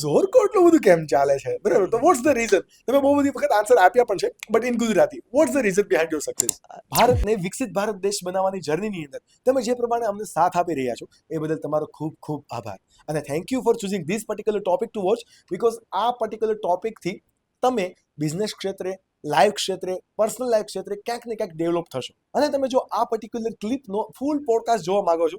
ઝોરકો એટલું બધું કેમ ચાલે છે? બરાબર તો વોટ્સ ધ રીઝન તમે બહુ બધી વખત આન્સર આપ્યા પણ છે but in Gujarati what's the reason behind your success ભારતને વિકસિત ભારત દેશ બનાવવાની જર્નીની અંદર તમે જે પ્રમાણે અમને સાથ આપી રહ્યા છો એ બદલ તમારો ખૂબ ખૂબ આભાર. અને thank you for choosing this particular topic to watch because આ પર્ટિક્યુલર ટોપિકથી તમે બિઝનેસ ક્ષેત્રે લાઈફ ક્ષેત્રે પર્સનલ લાઈફ ક્ષેત્રે ક્યાંક ને ક્યાંક ડેવલપ થશો. અને તમે જો આ પર્ટિક્યુલર ક્લિપનો ફૂલ પોડકાસ્ટ જોવા માંગો છો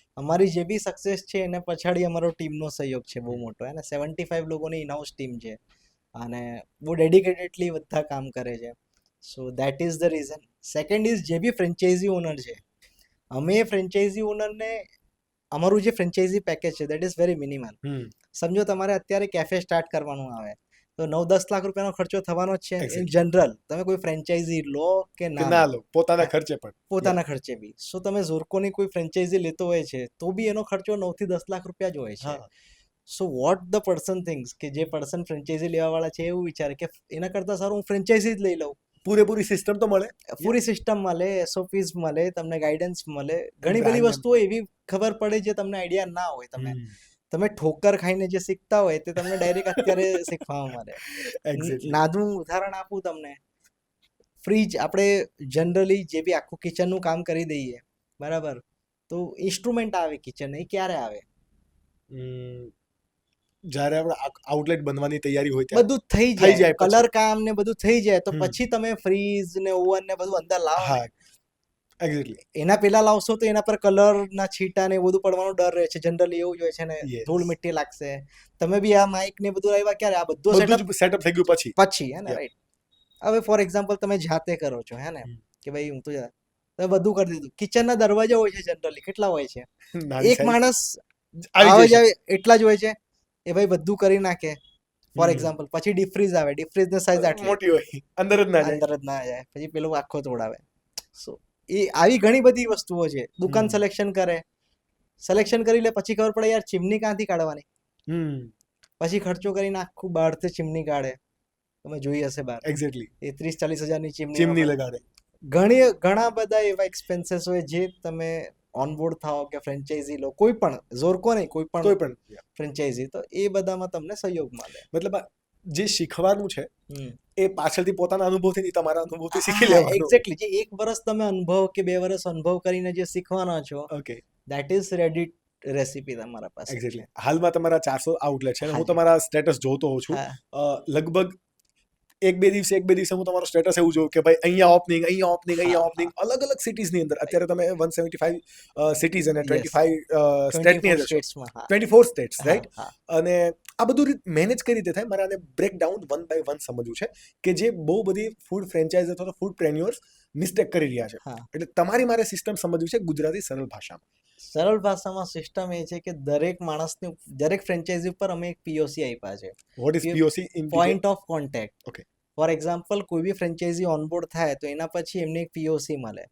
અમારી જે બી સક્સેસ છે એને પછાડી અમારો ટીમનો સહયોગ છે બહુ મોટો. અને સેવન્ટી ફાઈવ લોકોની ઇનહાઉસ ટીમ છે. અને બહુ ડેડિકેટેડલી બધા કામ કરે છે. So that is the reason second is જે બી ફ્રેન્ચાઇઝી ઓનર છે અમે ફ્રેન્ચાઇઝી ઓનરને અમારું જે ફ્રેન્ચાઇઝી પેકેજ છે દેટ ઇઝ વેરી મિનિમલ સમજો તમારે અત્યારે કેફે સ્ટાર્ટ કરવાનું આવે. તો નવ દસ લાખ રૂપિયાનો ખર્ચો થવાનો છે ઇન જનરલ તમે કોઈ ફ્રેન્ચાઇઝી લો કે ના લો? પોતાના ખર્ચે પણ. પોતાના ખર્ચે બી. સો તમે ઝોરકોની કોઈ ફ્રેન્ચાઇઝી લેતો હોય છે તો બી એનો ખર્ચો નવથી દસ લાખ રૂપિયા જ હોય છે. So what the person things કે જે પર્સન ફ્રેન્ચાઇઝી લેવા વાળા છે એવું વિચારે કે એના કરતાં સારું હું ફ્રેન્ચાઇઝી જ લઈ લઉં. પૂરેપૂરી સિસ્ટમ તો મળે. પૂરી સિસ્ટમ મળે એસઓપીસ મળે તમને ગાઈડન્સ મળે. ઘણી બધી વસ્તુઓ એવી ખબર પડે જે તમને આઈડિયા ના હોય તમે. તમે ઠોકર ખાઈને જે શીખતા હોય તે તમને ડાયરેક્ટ અત્યારે શીખવા મળે. નાનું ઉદાહરણ આપું તમને. ફ્રીજ આપણે જનરલી જે બી આખું કિચનનું કામ કરી દઈએ બરાબર? તો ઇન્સ્ટ્રુમેન્ટ આવે કિચન એ ક્યારે આવે? જ્યારે આપણે આઉટલેટ બનવાની તૈયારી હોય ત્યારે. બધું થઈ જાય. કલર કામ ને બધું થઈ જાય. તો પછી તમે ફ્રીજ ને ઓવન ને બધું અંદર લાવો. એક્ઝેક્ટલી એના પેલા લાવશો તો એના પર કલર ના છીટા ને બધું પડવાનો ડર રહે છે. જનરલી એવું જ હોય છે ને ધૂળ મિટ્ટી લાગશે. તમે બી આ માઇક ને બધું આવ્યા ક્યારે? આ બધું સેટઅપ થઈ ગયું પછી. પછી હે ને? રાઈટ હવે ફોર એક્ઝામ્પલ તમે જાતે કરો છો હે ને? કે ભાઈ હું તો તમે બધું કરી દીધું. કિચનના દરવાજા હોય છે જનરલી કેટલા હોય છે? એક માણસ આવે જાય એટલા જ હોય છે. એ ભાઈ બધું કરી નાખે. ફોર એક્ઝામ્પલ પછી ડીફ્રીઝ આવે. ડીફ્રીઝ ને ની સાઈઝ આટલી. મોટી હોય. અંદર જ ના જાય. અંદર જ ના જાય. પછી પેલું આખો તોડાવે સો એ આવી ઘણી બધી વસ્તુઓ છે. દુકાન. સિલેક્શન કરે. સિલેક્શન કરી લે પછી ખબર પડે યાર ચીમની ક્યાંથી કાઢવાની? પછી ખર્ચો કરીને આખું બહારથી ચીમની કાઢે. તમે જોઈ હશે બહાર. એક્ઝેક્ટલી એ ત્રીસ ચાલીસ હજારની ચીમની ચીમની લગાડે. ઘણી ઘણા બધા એવા એક્સપેન્સીસ હોય જે તમે ઓનબોર્ડ થાઓ કે ફ્રેન્ચાઇઝી લો કોઈ પણ ઝોરકો નહીં કોઈ કોઈ પણ પણ ફ્રેન્ચાઇઝી તો એ બધામાં તમને સહયોગ મળે. મતલબ જે શીખવાનું છે એ પાછળથી પોતાના અનુભવથી નહીં તમારા અનુભવથી શીખી લેવાનું. એક્ઝેક્ટલી જે એક વર્ષ તમે અનુભવ કે બે વર્ષ અનુભવ કરીને જે શીખવાના છો okay that is ready recipe તમારા પાસે. એક્ઝેક્ટલી હાલમાં તમારા ચારસો આઉટલેટ છે. હું તમારા સ્ટેટસ જોતો હોઉં છું. લગભગ એક બે દિવસે એક બે દિવસે હું તમારો સ્ટેટસ એવું જોઉં કે ભાઈ અહીંયા ઓપનિંગ અહીંયા ઓપનિંગ અહીંયા ઓપનિંગ અલગ અલગ સિટીઝની અંદર. અત્યારે તમે વન સેવન્ટી ફાઈવ સિટીઝ અને. ટ્વેન્ટી ફાઈવ સ્ટેટની અંદર ટ્વેન્ટી ફોર સ્ટેટ્સ રાઈટ અને આ બધું મેનેજ કઈ રીતે થાય? મારે આને બ્રેકડાઉન વન બાય વન સમજવું છે કે જે બહુ બધી ફૂડ ફ્રેન્ચાઇઝ અથવા તો ફૂડ પ્રેન્યુઅર્સ મિસ્ટેક કરી રહ્યા છે. એટલે તમારી મારે સિસ્ટમ સમજવી છે ગુજરાતી સરળ ભાષામાં. સરળ ભાષામાં સિસ્ટમ એ છે કે દરેક માણસની દરેક ફ્રેન્ચાઇઝી ઉપર અમે એક પીઓસી આપ્યા છે. What is POC in point of contact Okay. For example કોઈ બી ફ્રેન્ચાઇઝી ઓનબોર્ડ થાય તો એના પછી એમને એક પીઓસી મળે.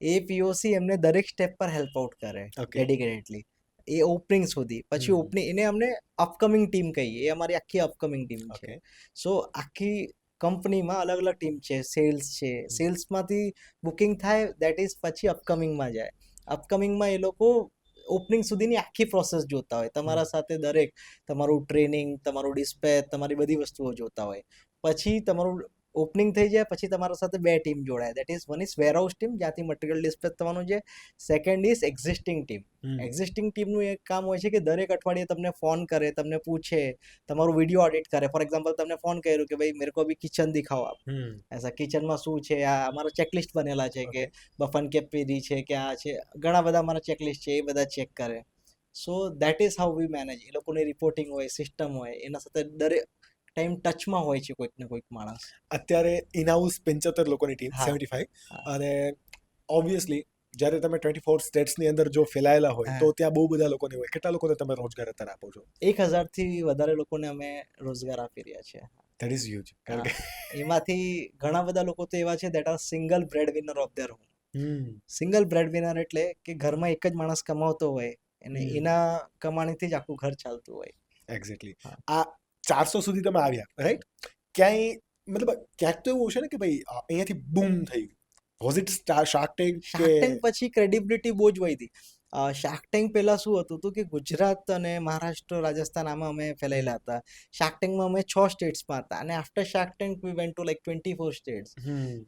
એ પીઓસી એમને દરેક સ્ટેપ પર હેલ્પ આઉટ કરે. ડેડિકેટેડલી એ ઓપનિંગ સુધી. પછી ઓપનિંગ એને અમને અપકમિંગ ટીમ કહીએ. એ અમારી આખી અપકમિંગ ટીમ છે. સો આખી કંપનીમાં અલગ અલગ ટીમ છે. સેલ્સ છે. સેલ્સમાંથી બુકિંગ થાય દેટ ઇઝ પછી અપકમિંગમાં જાય. અપકમિંગમાં એ લોકો ઓપનિંગ સુધીની આખી પ્રોસેસ જોતા હોય. તમારા સાથે દરેક તમારું ટ્રેનિંગ તમારું ડિસ્પેચ તમારી બધી વસ્તુઓ જોતા હોય. પછી તમારું ઓપનિંગ થઈ જાય પછી તમારા સાથે બે ટીમ જોડાય. That is one is warehouse team જ્યાંથી મટીરિયલ ડિસ્પેચ થવાનું છે. Second is existing team existing ટીમનું એક કામ હોય છે કે દરેક અઠવાડિયે તમને ફોન કરે તમને પૂછે તમારું વીડિયો ઓડિટ કરે. ફોર એક્ઝામ્પલ તમને ફોન કર્યું કે ભાઈ મેરે કો ભી કિચન દિખાઓ આપ. એસા કિચનમાં શું છે? આ અમારો ચેકલિસ્ટ બનેલા છે કે બફન કે પીરી છે કે આ છે. ઘણા બધા અમારા ચેકલિસ્ટ છે એ બધા ચેક કરે. So that is how we manage એ લોકોની રિપોર્ટિંગ હોય સિસ્ટમ હોય એના સાથે દરેક ટાઈમ ટચમાં હોય છે કોઈક ને કોઈક માણસ. અત્યારે ઇનહાઉસ પંચોતેર લોકોની ટીમ સેવન્ટી ફાઈવ અને ઓબ્વિયસલી જ્યારે તમે ટ્વેન્ટી ફોર સ્ટેટ્સની અંદર જો ફેલાયેલા હોય તો ત્યાં બહુ બધા લોકોને હોય. કેટલા લોકોને તમે રોજગાર અત્યારે આપો છો? એક હજારથી વધારે લોકોને અમે રોજગાર આપી રહ્યા છીએ. ધેટ ઇઝ હ્યુજ કારણ કે એમાંથી ઘણા બધા લોકો તો એવા છે that are single bread winner of their home. Single bread winner એટલે કે ઘરમાં એક જ માણસ કમાવતો હોય અને એના કમાણીથી જ આખું ઘર ચાલતું હોય. એક્ઝેક્ટલી આ ચારસો સુધી તમે આવ્યા રાઈટ ક્યાંય મતલબ ક્યાંક તો એવું છે ને કે ભાઈ અહીંયાથી બૂમ થઈ was it shark tank shark tank પછી ક્રેડિબિલિટી બહુ જ વધી શાર્ક ટેન્ક પહેલાં શું હતું હતું કે ગુજરાત અને મહારાષ્ટ્ર રાજસ્થાન આમાં અમે ફેલાયેલા હતા. શાર્ક ટેન્કમાં અમે છ સ્ટેટ્સમાં હતા અને after shark tank we went to like twenty four states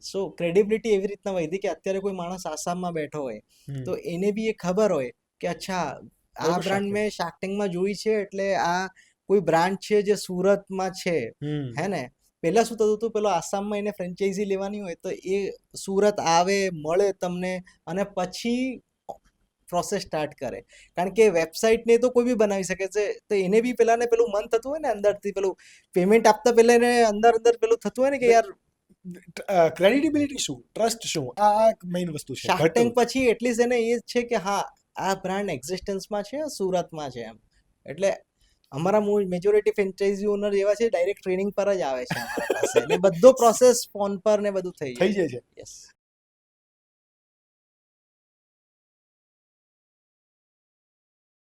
so credibility એવી રીતના વધી કે અત્યારે કોઈ માણસ આસામમાં બેઠો હોય. તો એને બી એ ખબર હોય કે અચ્છા આ બ્રાન્ડ મેં શાર્ક ટેન્કમાં જોઈ છે એટલે આ કોઈ બ્રાન્ડ છે જે સુરતમાં છે હે ને? પહેલા શું થતું હતું? પેલો આસામમાં એને ફ્રેન્ચાઇઝી લેવાની હોય તો એ સુરત આવે મળે તમને અને પછી પ્રોસેસ સ્ટાર્ટ કરે. કારણ કે વેબસાઇટને તો કોઈ બી બનાવી શકે છે. તો એને બી પેલાને પેલું મન થતું હોય ને અંદરથી પેલું પેમેન્ટ આપતા પહેલા એને અંદર અંદર પેલું થતું હોય ને કે યાર ક્રેડિબિલિટી શું? ટ્રસ્ટ શું? આ મેઇન વસ્તુ છે. શાર્ક ટેન્ક પછી એટલીસ્ટ એને એ છે કે હા આ બ્રાન્ડ એક્ઝિસ્ટન્સમાં છે સુરતમાં છે એમ. એટલે અમારા મેજોરિટી ફ્રેન્ચાઇઝી ઓનર જેવા છે ડાયરેક્ટ ટ્રેનિંગ પર જ આવે છે અમારા પાસે. બધો પ્રોસેસ ફોન પર ને બધું થઈ થઈ જાય છે. યસ